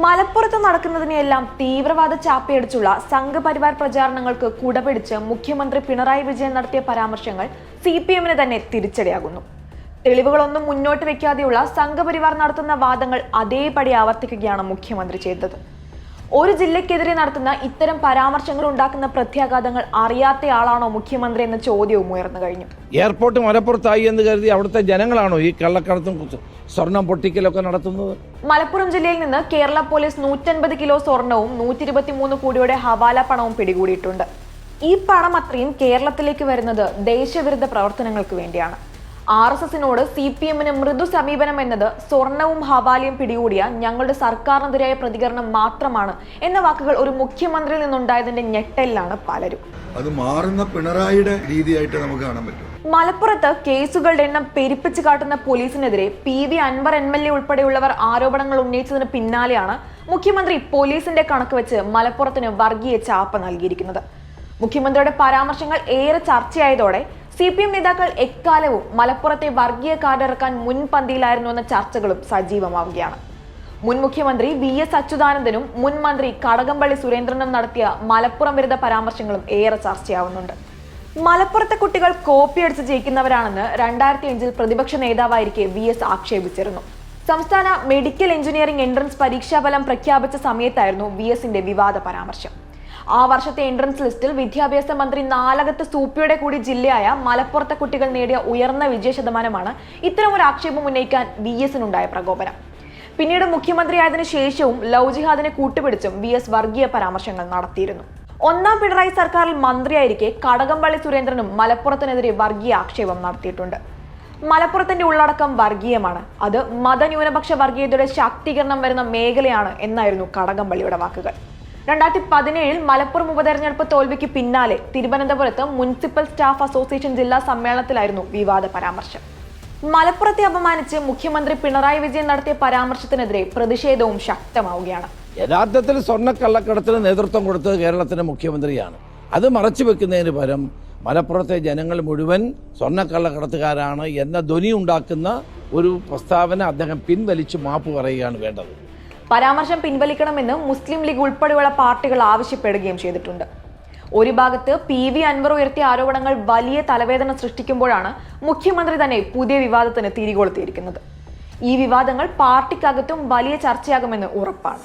മലപ്പുറത്ത് നടക്കുന്നതിനെയെല്ലാം തീവ്രവാദ ചാപ്പയടിച്ചുള്ള സംഘപരിവാർ പ്രചാരണങ്ങൾക്ക് കുടപിടിച്ച് മുഖ്യമന്ത്രി പിണറായി വിജയൻ നടത്തിയ പരാമർശങ്ങൾ സി പി എമ്മിന് തന്നെ തിരിച്ചടിയാകുന്നു. തെളിവുകളൊന്നും മുന്നോട്ട് വയ്ക്കാതെയുള്ള സംഘപരിവാർ നടത്തുന്ന വാദങ്ങൾ അതേപടി ആവർത്തിക്കുകയാണ് മുഖ്യമന്ത്രി ചെയ്തത്. ഒരു ജില്ലയ്ക്കെതിരെ നടത്തുന്ന ഇത്തരം പരാമർശങ്ങൾ ഉണ്ടാക്കുന്ന പ്രത്യാഘാതങ്ങൾ അറിയാത്തയാളാണോ മുഖ്യമന്ത്രി എന്ന ചോദ്യവും ഉയർന്നു കഴിഞ്ഞു. എയർപോർട്ട് മലപ്പുറത്തായി എന്ന് കരുതി അവിടുത്തെ ജനങ്ങളാണോ ഈ കള്ളക്കടത്തും സ്വർണം പൊട്ടിക്കലൊക്കെ നടത്തുന്നത്? മലപ്പുറം ജില്ലയിൽ നിന്ന് കേരള പോലീസ് നൂറ്റൻപത് കിലോ സ്വർണവും നൂറ്റി ഇരുപത്തിമൂന്ന് കോടിയുടെ ഹവാല പണവും പിടികൂടിയിട്ടുണ്ട്. ഈ പണം അത്രയും കേരളത്തിലേക്ക് വരുന്നത് ദേശവിരുദ്ധ പ്രവർത്തനങ്ങൾക്ക് വേണ്ടിയാണ്. ആർ എസ് എസിനോട് സി പി എമ്മിന് മൃദു സമീപനം എന്നത് സ്വർണവും ഹവാലിയും പിടികൂടിയ ഞങ്ങളുടെ സർക്കാരിനെതിരായ പ്രതികരണം മാത്രമാണ് എന്ന വാക്കുകൾ ഒരു മുഖ്യമന്ത്രിയിൽ നിന്നുണ്ടായതിന്റെ ഞെട്ടലിലാണ് പലരും. അത് മാറുന്ന പിണറായിയുടെ രീതിയായിട്ട് നമുക്ക് കാണാൻ പറ്റും. മലപ്പുറത്ത് കേസുകളുടെ എണ്ണം പെരുപ്പിച്ച് കാട്ടുന്ന പോലീസിനെതിരെ P V Anvar M L A ഉൾപ്പെടെയുള്ളവർ ആരോപണങ്ങൾ ഉന്നയിച്ചതിന് പിന്നാലെയാണ് മുഖ്യമന്ത്രി പോലീസിന്റെ കണക്ക് വെച്ച് മലപ്പുറത്തിന് വർഗീയ ചാപ്പ നൽകിയിരിക്കുന്നത്. മുഖ്യമന്ത്രിയുടെ പരാമർശങ്ങൾ ഏറെ ചർച്ചയായതോടെ സി പി എം നേതാക്കൾ എക്കാലവും മലപ്പുറത്തെ വർഗീയ കാർഡിറക്കാൻ മുൻപന്തിയിലായിരുന്നു എന്ന ചർച്ചകളും സജീവമാവുകയാണ്. മുൻ മുഖ്യമന്ത്രി വി എസ് അച്യുതാനന്ദനും മുൻ മന്ത്രി കടകംപള്ളി സുരേന്ദ്രനും നടത്തിയ മലപ്പുറം വിരുദ്ധ പരാമർശങ്ങളും ഏറെ ചർച്ചയാവുന്നുണ്ട്. മലപ്പുറത്തെ കുട്ടികൾ കോപ്പിയടിച്ച് ജയിക്കുന്നവരാണെന്ന് രണ്ടായിരത്തി അഞ്ചിൽ പ്രതിപക്ഷ നേതാവായിരിക്കെ വി എസ് ആക്ഷേപിച്ചിരുന്നു. സംസ്ഥാന മെഡിക്കൽ എഞ്ചിനീയറിംഗ് എൻട്രൻസ് പരീക്ഷാഫലം പ്രഖ്യാപിച്ച സമയത്തായിരുന്നു വി എസിന്റെ വിവാദ പരാമർശം. ആ വർഷത്തെ എൻട്രൻസ് ലിസ്റ്റിൽ വിദ്യാഭ്യാസ മന്ത്രി നാലകത്ത് സൂപ്പിയുടെ കൂടി ജില്ലയായ മലപ്പുറത്തെ കുട്ടികൾ നേടിയ ഉയർന്ന വിജയ ശതമാനമാണ് ഇത്തരം ഒരു ആക്ഷേപം ഉന്നയിക്കാൻ വി എസിനുണ്ടായ പ്രകോപനം. പിന്നീട് മുഖ്യമന്ത്രിയായതിനു ശേഷവും ലവ് ജിഹാദിനെ കൂട്ടുപിടിച്ചും വി എസ് വർഗീയ പരാമർശങ്ങൾ നടത്തിയിരുന്നു. ഒന്നാം പിണറായി സർക്കാരിൽ മന്ത്രിയായിരിക്കെ കടകംപള്ളി സുരേന്ദ്രനും മലപ്പുറത്തിനെതിരെ വർഗീയ ആക്ഷേപം നടത്തിയിട്ടുണ്ട്. മലപ്പുറത്തിന്റെ ഉള്ളടക്കം വർഗീയമാണ്. അത് മതന്യൂനപക്ഷ വർഗീയതയുടെ ശാക്തീകരണം വരുന്ന മേഖലയാണ് എന്നായിരുന്നു കടകംപള്ളിയുടെ വാക്കുകൾ. രണ്ടായിരത്തി പതിനേഴിൽ മലപ്പുറം ഉപതെരഞ്ഞെടുപ്പ് തോൽവിക്ക് പിന്നാലെ തിരുവനന്തപുരത്ത് മുനിസിപ്പൽ സ്റ്റാഫ് അസോസിയേഷൻ ജില്ലാ സമ്മേളനത്തിലായിരുന്നു വിവാദ പരാമർശം. മലപ്പുറത്തെ അപമാനിച്ച് മുഖ്യമന്ത്രി പിണറായി വിജയൻ നടത്തിയ പരാമർശത്തിനെതിരെ പ്രതിഷേധവും ശക്തമാവുകയാണ്. യഥാർത്ഥത്തിൽ സ്വർണക്കള്ളക്കടത്തിന് നേതൃത്വം കൊടുത്തത് കേരളത്തിന്റെ മുഖ്യമന്ത്രിയാണ്. അത് മറച്ചു വെക്കുന്നതിന് പകരം മലപ്പുറത്തെ ജനങ്ങൾ മുഴുവൻ സ്വർണക്കള്ളക്കടത്തുകാരാണ് എന്ന ധ്വനി ഉണ്ടാക്കുന്ന ഒരു പ്രസ്താവന അദ്ദേഹം പിൻവലിച്ച് മാപ്പ് പറയുകയാണ് വേണ്ടത്. പരാമർശം പിൻവലിക്കണമെന്നും മുസ്ലിം ലീഗ് ഉൾപ്പെടെയുള്ള പാർട്ടികൾ ആവശ്യപ്പെടുകയും ചെയ്തിട്ടുണ്ട്. ഒരു ഭാഗത്ത് പി വി അൻവർ ഉയർത്തിയ ആരോപണങ്ങൾ വലിയ തലവേദന സൃഷ്ടിക്കുമ്പോഴാണ് മുഖ്യമന്ത്രി തന്നെ പുതിയ വിവാദത്തിന് തിരികൊളുത്തിയിരിക്കുന്നത്. ഈ വിവാദങ്ങൾ പാർട്ടിക്കകത്തും വലിയ ചർച്ചയാകുമെന്ന് ഉറപ്പാണ്.